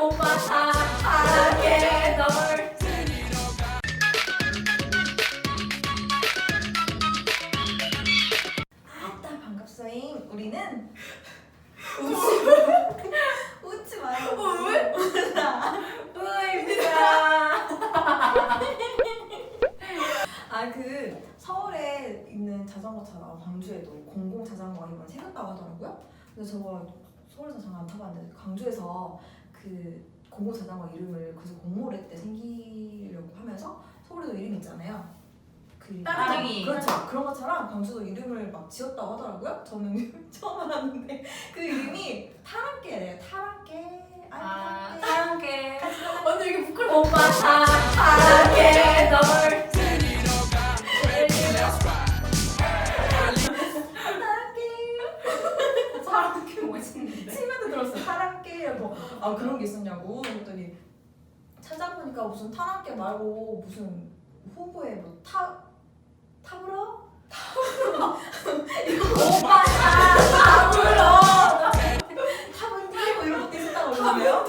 오빠 사랑해 널 아따 반갑소잉. 우리는 웃지 웃지 말고. 어, 왜? 우입니다 아그 서울에 있는 자전거처럼 광주에도 공공 자전거가 이번에 생겼다고 하더라고요. 그래서 저거 서울에서 잠깐 안 타봤는데 광주에서 그 공공 자전거 이름을 그래서 공모를 때 생기려고 하면서 서울에도 이름 있잖아요. 그 따릉이. 그렇죠. 그런 것처럼 광주도 이름을 막 지었다고 하더라고요. 저는 처음 알았는데 그 이름이 타랑깨래요. 타랑깨. 아 사랑해 언니 이게 부끄러. 오빠 사랑해 널 찾아보니까 무슨 타랑깨 말고 무슨 후보에 뭐 타 타브러? 오빠 사랑해 타분디 뭐 이런 것도 있었다고 그러는데요.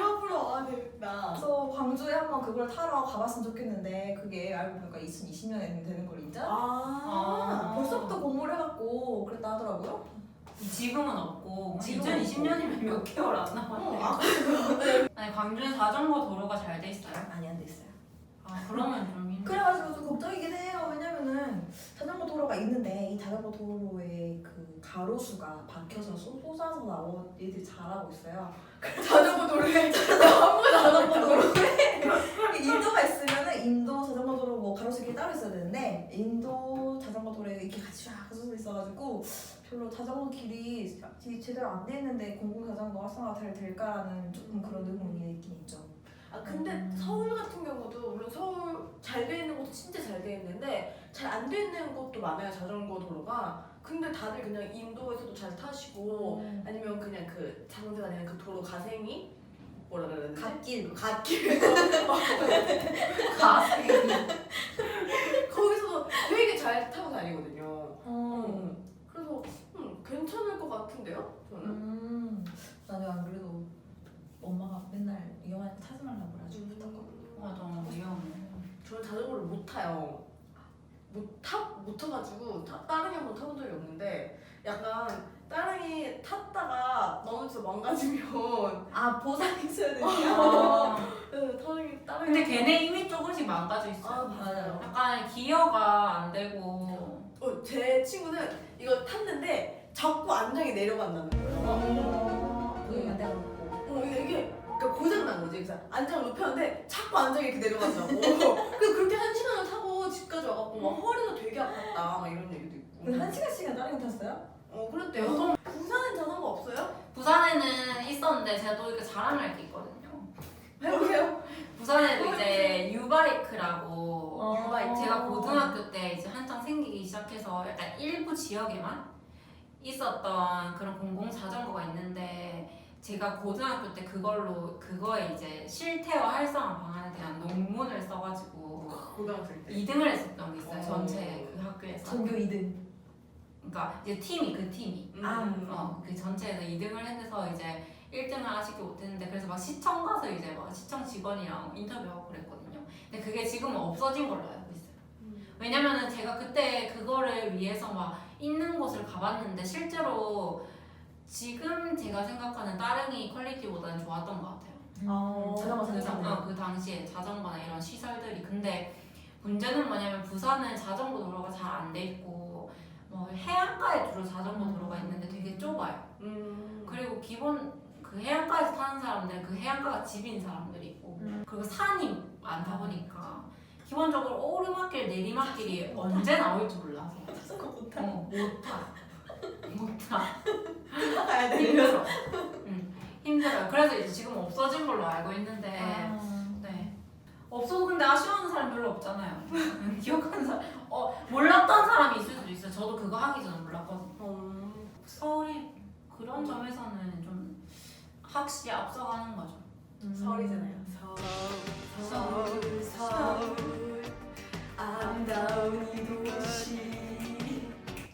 하부러 아 되겠다. 그래서 광주에 한번 그걸 타러 가봤으면 좋겠는데 그게 알고 보니까 2020년에 되는 걸 인자. 아, 아. 벌써부터 공모를 해갖고 그랬다 하더라고요. 지금은 없고 지금은 2020년이면 몇 개월 안 어, 남았네 아, 아니 광주는 자전거 도로가 잘 돼 있어요? 아니 안돼 있어요. 아 그러면 좀 힘들어 그래가지고 좀 걱정이긴 해요. 왜냐면은 자전거 도로가 있는데 이 자전거 도로에 그 가로수가 박혀서 쏟- 쏟아서 나온 애들이 잘하고 있어요. 자전거 도로에 자전거 도로에 인도가 있으면은 인도 자전거 도로 뭐 가로수 길이 따로 있어야 되는데 인도 자전거 도로에 이렇게 같이 쫙 쏟아져 있어가지고 별로 자전거 길이 제- 제대로 안 돼 있는데 공공 자전거 활성화가 잘 될까라는 조금 그런 의문이 있긴 있죠. 아 근데 음. 서울 같은 경우도 물론 서울 잘 돼 있는 곳도 진짜 잘 돼 있는데 잘 안 돼 있는 곳도 많아요 자전거 도로가. 근데 다들 그냥 인도에서도 잘 타시고 음. 아니면 그냥 그 자동차 다니는 그 도로 가생이 뭐라 되지? 갓길. 갓길 가슴이 거기서도 되게 잘 타고 다니거든요. 어. 음. 그래서 음, 괜찮을 것 같은데요? 저는. 음, 나는 안 그래도 엄마가 맨날 위험하니까 타지 말라고 그래가지고 음. 탔거든. 맞아 위험해 저는 자전거를 못 타요. 못 타, 못 타가지고 타, 따릉이 한번 타본 적이 없는데 약간 따릉이 탔다가 넘어져서 망가지면 아 보상 있어야 되냐? 네, 따릉이 따릉이 근데 걔네 이미 조금씩 망가져 있어 아요 맞아요. 약간 기어가 안 되고 어, 제 친구는 이거 탔는데 자꾸 안정이 내려간다는 거예요. 어, 그게 안 돼갖고. 어, 이게, 이게 그러니까 고장 난 거지. 그래서 안정을 높였는데 자꾸 안정이 이렇게 내려간다고. 그 그렇게 한 시간을 타고 집까지 와갖고 막 허리가 되게 아팠다 막 이런 얘기도 있고. 근데 한 시간씩은 따릉이 탔어요? 어 그랬대요. 부산엔 자전거 없어요? 부산에는 있었는데 제가 또 이렇게 자랑할 게 있거든요 해보세요. 부산에도 이제 유바이크라고 어. 유바이크. 제가 고등학교 때 이제 한창 생기기 시작해서 약간 일부 지역에만 있었던 그런 공공 자전거가 있는데 제가 고등학교 때 그걸로 그거에 이제 실태와 활성화 방안에 대한 논문을 써가지고 고등학생 때. 2등을 했었던 게 있어요 어. 전체 그 학교에서 전교 2등. 그러니까 이제 팀이 그 팀이 음. 아, 어, 그 전체에서 2등을 해서 이제 1등을 아쉽게 못했는데 그래서 막 시청 가서 이제 막 시청 직원이랑 인터뷰하고 그랬거든요. 근데 그게 지금은 없어진 걸로 알고 있어요. 음. 왜냐면은 제가 그때 그거를 위해서 막 있는 곳을 가봤는데 실제로 지금 제가 생각하는 따릉이 퀄리티보다는 좋았던 것 같아요. 어, 자전거 그, 어, 그 당시에 자전거나 이런 시설들이 근데 문제는 뭐냐면 부산은 자전거 도로가 잘 안 돼 있고 뭐 해안가에 주로 자전거 도로가 있는데 되게 좁아요. 음. 그리고 기본 그 해안가에서 타는 사람들은 그 해안가가 집인 사람들이 있고 음. 그리고 산이 많다 보니까 기본적으로 오르막길 내리막길이 언제 나올지 몰라서 자전거 못 타. 어, 못 타. 못 타. 가야 돼. 힘들어. 응, 힘들어요. 그래서 이제 지금 없어진 걸로 알고 있는데 아. 네. 없어도 근데 아쉬워하는 사람 별로 없잖아요. 기억하는 사람, 어 몰랐던 사람이 있을 수도 있어요. 저도 그거 하기 전에 몰랐거든요. 음. 서울이 그런 점에서는 좀 확실히 앞서가는 거죠. 음. 서울이잖아요. 서울, 서울, 서울, 아름다운 이 도시.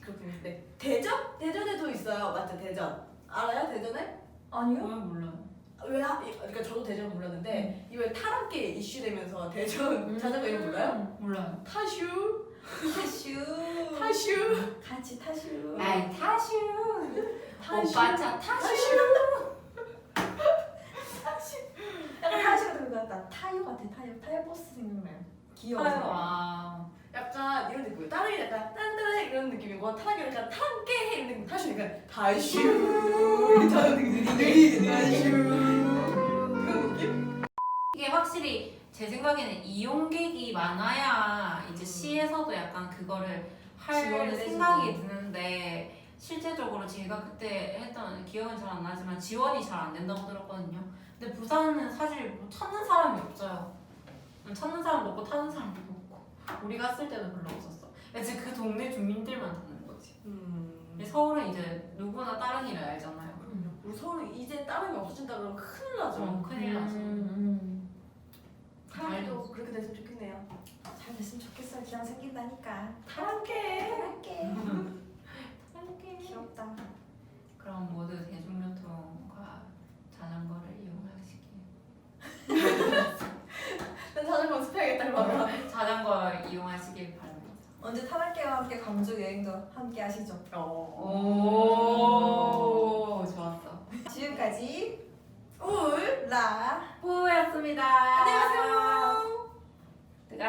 그렇군요. 네. 대전? 대전에도 있어요. 맞죠? 대전. 알아요? 대전에? 아니요? 왜 몰라요? 왜 하, 이- 그러니까 저도 대전 몰랐는데 이번에 타람계 이슈되면서 대전 음. 자전거 이름 몰라요? 몰라요. 타슈 타슈. 타슈 같이 타슈. 아이 타슈. 타슈. 오빠 차 타슈. 약간 타슈가 들고 같다. 타요 같아. 타요. 타요 버스 생각나요. 귀여워. 와. 약간 이런 느낌이에요 따릉이 약간 딴딴 이런 느낌이고 타락이 약간 탐게 이런 느낌. 타슈 약간 타슈. 저는 느낌 타슈. 그런 느낌? 이게 확실히 제 생각에는 이용객이 많아야 이제 시에서도 약간 그거를 할 지원을 생각이. 드는데 실제적으로 제가 그때 했던 기억은 잘 안 나지만 지원이 잘 안 된다고 들었거든요. 근데 부산은 사실 뭐 찾는 사람이 없어요. 찾는 사람도 없고 타는 사람도 없고 우리 갔을 때도 별로 없었어. 그래서 그 동네 주민들만 타는 거지. 음 근데 서울은 이제 누구나 따릉이를 알잖아요. 우리 서울은 이제 따릉이 없어진다 그러면 큰일 나죠 어, 큰일 나죠. 음, 타락도 그렇게 됐으면 좋겠네요 음. 잘 됐으면 좋겠어요. 기왕 생긴다니까. 타락해 할게. 귀엽다. 그럼 모두 대중교통과 자전거를 이용하시길 난 자전거 연습해야겠다 그러면 자전거를 이용하시길 바랍니다. 언제 타닥기와 함께 광주 여행도 함께 하시죠. 어. 오, 좋았어. 지금까지 울라 뿌였습니다. 안녕하세요. 뜨거워.